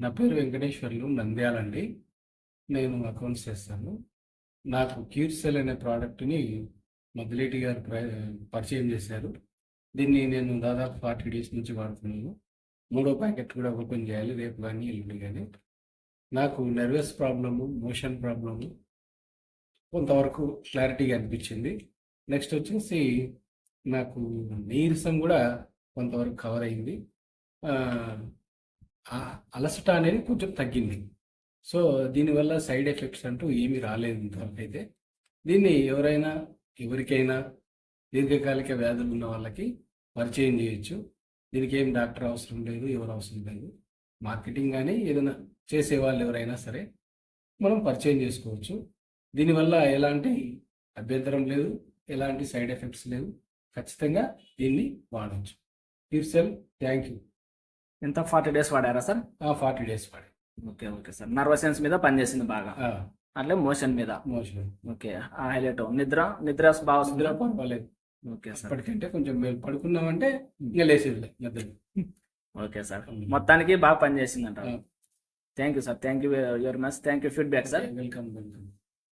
నా పేరు వెంకటేశ్వర్లు నంద్యాలండి. నేను అకౌంట్స్ చేస్తాను. నాకు క్యూర్సెల్ అనే ప్రోడక్ట్ని మద్దిలేటి గారు ప్ర- పరిచయం చేశారు. దీన్ని నేను దాదాపు ఫార్టీ డేస్ నుంచి వాడుతున్నాను. మూడో ప్యాకెట్ కూడా ఓపెన్ చేయాలి రేపు కానీ ఎల్లుండి కానీ. నాకు నర్వస్ ప్రాబ్లము మోషన్ ప్రాబ్లము కొంతవరకు క్లారిటీగా అనిపించింది. నెక్స్ట్ వచ్చేసి నాకు నీరసం కూడా కొంతవరకు కవర్ అయింది. అలసట అనేది కొంచెం తగ్గింది. సో దీనివల్ల సైడ్ ఎఫెక్ట్స్ అంటూ ఏమీ రాలేదు ఇంతవరకు అయితే దీన్ని ఎవరైనా ఎవరికైనా దీర్ఘకాలిక వ్యాధులు ఉన్న వాళ్ళకి పరిచయం చేయొచ్చు. దీనికి ఏం డాక్టర్ అవసరం లేదు ఎవరు అవసరం లేదు. మార్కెటింగ్ కానీ ఏదైనా చేసే వాళ్ళు ఎవరైనా సరే మనం పరిచయం చేసుకోవచ్చు. దీనివల్ల ఎలాంటి అభ్యంతరం లేదు ఎలాంటి సైడ్ ఎఫెక్ట్స్ లేవు. ఖచ్చితంగా దీన్ని వాడచ్చు. తీర్సెల్ థ్యాంక్ యూ. ఎంత? ఫార్టీ డేస్ వాడారా సార్? ఫార్టీ డేస్ వాడి ఓకే ఓకే సార్. నర్వసెన్స్ మీద పనిచేసింది బాగా. అట్లే మోషన్ మీద. మోషన్. Okay highlight. నిద్ర? నిద్ర బాగా? నిద్ర పర్వాలేదు. Okay sir. ఇప్పటికంటే కొంచెం మేము పడుకున్నామంటే ఇంకా లేసేది నిద్ర. Okay sir. మొత్తానికి బాగా పనిచేసింది అంటారు ఆ. Thank you sir. Thank you very much thank you feedback sir. Welcome welcome.